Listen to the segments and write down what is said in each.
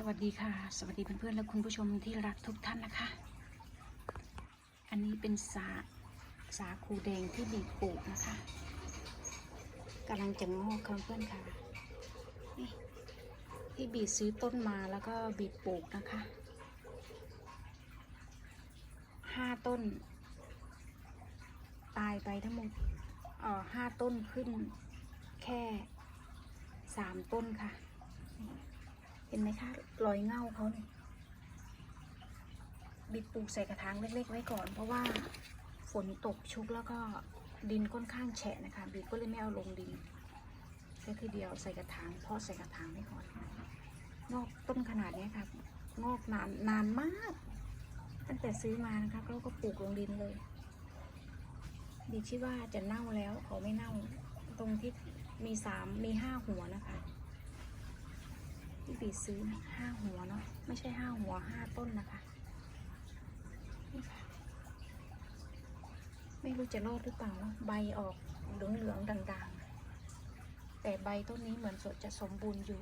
สวัสดีค่ะ สวัสดีเพื่อนๆและคุณผู้ชมที่รักทุกท่านนะคะ อันนี้เป็นสาสาคูแดงที่บีบปลูกนะคะกำลังจะงอกค่ะเพื่อนค่ะนี่ที่บีบซื้อต้นมาแล้วก็บีบปลูกนะคะห้าต้น ตายไปทั้งหมดเออห้าต้นขึ้นแค่สามต้นค่ะ เห็นไหมคะรอยเง่าเขาเนี่ยบิดปลูกใส่กระถางเล็ก ๆ ไว้ก่อน เพราะว่าฝนตกชุกแล้วก็ดินค่อนข้างแฉะนะคะ บิดก็เลยไม่เอาลงดินแค่ทีเดียวใส่กระถางเพาะใส่กระถางไว้ก่อนงอกต้นขนาดนี้ค่ะงอกนานนานมาก ตั้งแต่ซื้อมานะคะเขาก็ปลูกลงดินเลยบิดคิดว่าจะเน่าแล้วเขาไม่เน่า ตรงที่มีสามมีห้าหัวนะคะ ที่บีซื้อห้าหัวเนาะไม่ใช่ห้าหัวห้าต้นนะคะนี่ค่ะไม่รู้จะรอดหรือเปล่าใบออกเหลืองเหลืองๆด่างๆ แต่ใบต้นนี้เหมือนสดจะสมบูรณ์อยู่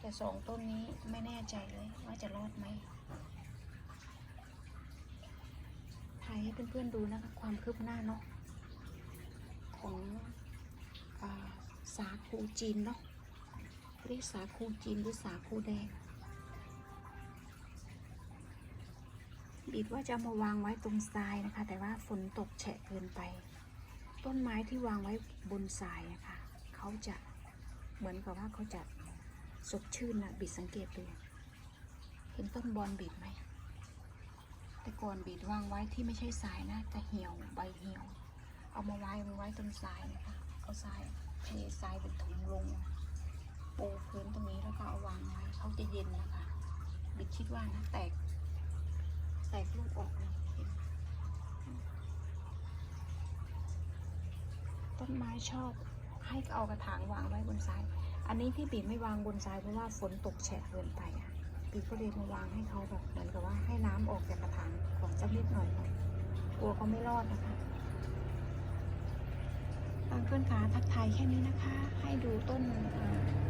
แต่สองต้นนี้ไม่แน่ใจเลยว่าจะรอดไหมถ่ายให้เพื่อนๆดูนะคะ ความคืบหน้าเนาะของอาสาคูจีนเนาะ เรียกสาคูจีนหรือสาคูแดงบีดว่าจะมาวางไว้ตรงทรายนะคะ แต่ว่าฝนตกแฉะเกินไป ต้นไม้ที่วางไว้บนทรายอะคะเขาจะเหมือนกับว่าเขาจะสดชื่นนะบีดสังเกตดูเห็นต้นบอลบีดไหมแต่ก่อนบีดวางไว้ที่ไม่ใช่ทรายนะจะเหี่ยวใบเหี่ยว เอามาไว้ไว้ตรงทรายนะคะเอาทรายเททรายเป็นถุงลง ปูพื้นตรงนี้แล้วก็เอาวางไว้เขาจะเย็นนะคะบิดคิดว่านะแตก แตกลูกออกเลยต้นไม้ชอบให้เอากระถางวางไว้บนทราย อันนี้ที่บีไม่วางบนทรายเพราะว่าฝนตกแฉะเกินไปอะบีก็เลยมาวางให้เขาแบบเหมือนกับว่าให้น้ำออกจากกระถางของสักนิดหน่อยหน่อยกลัวเขาไม่รอดนะคะทางเพื่อนขาทักทายแค่นี้นะคะ ให้ดูต้นอ่อ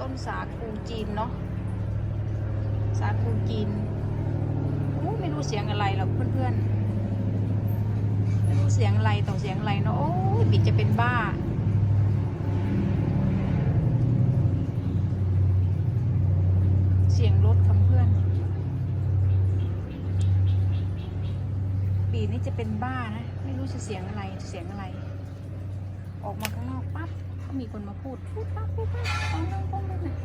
ต้นสาคูจีนเนาะสาคูจีนอู้ไม่รู้เสียงอะไรหรอกเพื่อนๆไม่รู้เสียงอะไรต่อเสียงอะไรเนาะโอ้ยบิดจะเป็นบ้าเสียงรถค่ะเพื่อนบีนี่จะเป็นบ้านะ ไม่รู้จะเสียงอะไรเสียงอะไร ออกมาข้างนอกปั๊บ มีคนมาพูดพูดปั๊บพูดปั๊บป้องป้องป้องนั่นน่ะ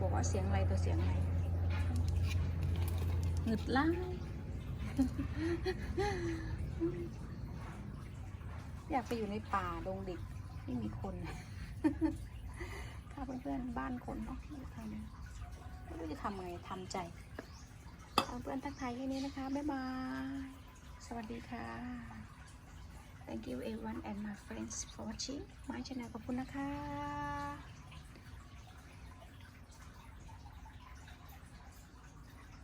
บอกว่าเสียงอะไรตัวเสียงอะไรหงึดล้าอยากไปอยู่ในป่าดงดิบไม่มีคนถ้าเพื่อนๆบ้านคนเนาะทำไม่รู้จะทำไงทำใจเอาเพื่อนทักทายแค่นี้นะคะ บ๊ายบาย สวัสดีค่ะ Thank you everyone and my friends for watching my channel ขอบคุณนะคะ